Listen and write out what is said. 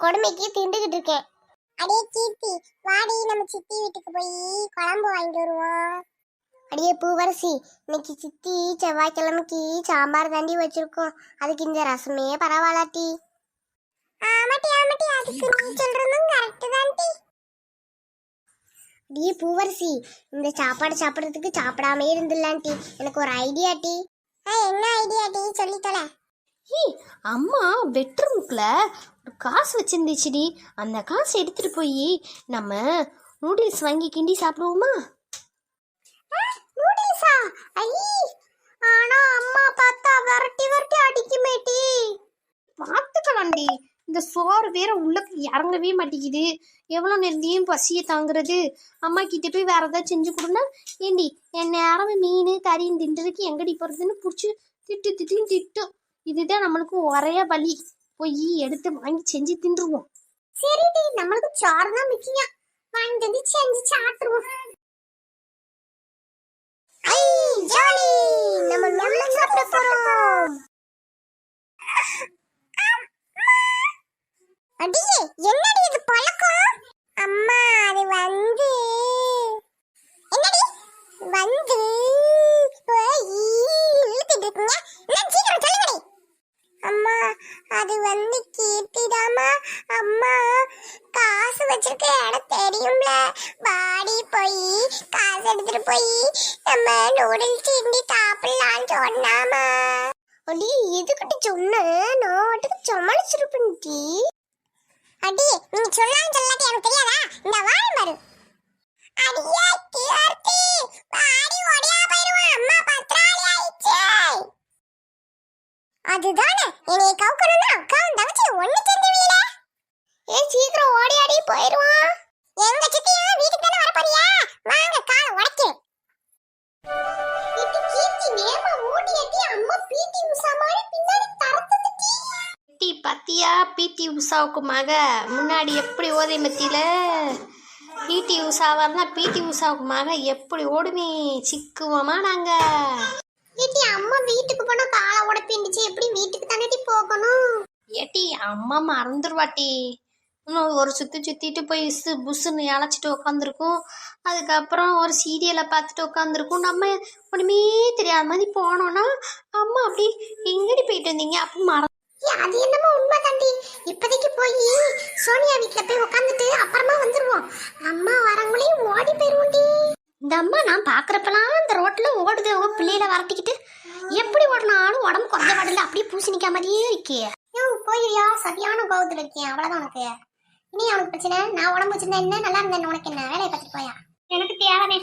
கோதுமைக்கு திண்டுகிட்டு இருக்கேன். அடியே கீர்த்தி வாடி நம்ம சித்தி வீட்டுக்கு போய் குழம்பு வாங்கிட்டு வருவோம். அடியே பூவரசி இன்னைக்கு சித்தி செவ்வாய்க்கிழமைக்கு சாம்பார் தாண்டி வச்சிருக்கோம். அதுக்கு இந்த ரசமே பரவாயில்லாட்டி. ஆமாட்டி ஆமாட்டி அதுக்கு நீ சொல்றதும் தான்டி அடியே பூவரசி இந்த சாப்பாடு சாப்பிட்றதுக்கு சாப்பிடாம இருந்துடலான்ட்டி எனக்கு ஒரு ஐடியா டி. என்ன ஐடியா டி? ஏய் அம்மா பெட்ரூம்குள்ள ஒரு காசு வச்சிருந்துச்சுடி. அந்த காசு எடுத்துட்டு போய் நம்ம நூடுல்ஸ் வாங்கி கிண்டி சாப்பிடுவோமா? நூடுல்ஸா ஐ ஆனா அம்மா பார்த்தா விரட்டி விரட்டி அடிக்குமேட்டி பார்த்துக்கலாம்டி இந்த சோறு வேற உள்ளக்கு இறங்கவே மாட்டேங்குது. எவ்வளோ நேரத்தையும் பசியை தாங்குறது? அம்மா கிட்ட போய் வேற ஏதாவது செஞ்சு கொடுனா ஏண்டி என் நேரம் மீன் கறின்னு தின்றதுக்கு எங்கடி போகிறதுன்னு பிடிச்சி திட்டு திட்டுன்னு திட்டும். இதுதான் நம்மளுக்கு ஒரே வழி போய் எடுத்து வாங்கி செஞ்சு தின்றுவோம். சரிடி நம்மளுக்கு சோறு தான் முக்கியம். வாங்கிட்டு வந்து செஞ்சு சாப்பிட்டுருவோம். ஐ ஜாலி. நம்ம நூடுல்ஸ் சாப்பிட போறோம். அடியே என்னடி இது பழக்கம்? அம்மா அது வந்து என்னடி? வந்து ஓய், இழுத்துட்டு இருக்கீங்க நான் சீக்கிரம் சொல்லுங்கடி அம்மா அது வந்து கீர்த்திதாம்மா அம்மா காசு வச்சிருக்க இடம் தெரியும்ல வாடி போய் காசு எடுத்துட்டு போய் நம்ம நூடுல்ஸ் கிண்டி சாப்பிடலான்னு சொன்னாமா. அடி எதுக்கிட்ட சொன்ன? நான் வாட்டுக்கு சமாளிச்சிருப்பேன் டி. அடி நீ சொல்லாம சொல்லாட்டி எனக்கு தெரியாதா? இந்த வாழை மரு. அடியே கீர்த்தி வாடி ஓடியா போயிருவான் அம்மா பத்திராளி ஆயிடுச்சே அதுதானே என்னைய கவுக்கணும்னு அக்காவும் தங்கச்சி ஒண்ணு பத்தியா? பிடி உஷாவுக்கு மக முன்னாடி எப்படி ஓதை மத்தியில? பிடி உஷாவா இருந்தா பிடி உஷாவுக்கு மக எப்படி ஓடுமே? சிக்குவோமா நாங்க? ஏட்டி அம்மா வீட்டுக்கு போனா காலை உடைப்பிண்டுச்சு எப்படி வீட்டுக்கு தானே போகணும்? ஏட்டி அம்மா மறந்துடுவாட்டி இன்னும் ஒரு சுற்றி சுற்றிட்டு போய் இசு புஸ்ஸுன்னு இழைச்சிட்டு உட்காந்துருக்கும் அதுக்கப்புறம் ஒரு சீரியலை பார்த்துட்டு உட்காந்துருக்கும் நம்ம ஒன்றுமே தெரியாத மாதிரி போனோன்னா அம்மா அப்படி எங்கடி போயிட்டு வந்தீங்க? அப்படி மற ஏ, அது என்னமோ போய் உட்காந்துட்டு அப்புறமா வந்துருவோம். அம்மா வரவங்களையும் ஓடி போயிருவோண்டி. இந்த அம்மா நான் பார்க்குறப்பலாம் இந்த ரோட்டில் ஓடுது. ஓ பிள்ளையில வரட்டிக்கிட்டு எப்படி ஓடினாலும் உடம்பு குறைஞ்ச பாடல அப்படியே பூசணிக்கா மாதிரியே இருக்கே. யோ சரியான கோவத்துல இருக்கேன். அவ்வளவுதான் உனக்கு. இனி அவனுக்கு பிரச்சனை? நான் உடம்பு வச்சிருந்தேன் என்ன? நல்லா இருந்தேன் உனக்கு என்ன? வேலையை பார்த்துட்டு போயா? எனக்கு தேவை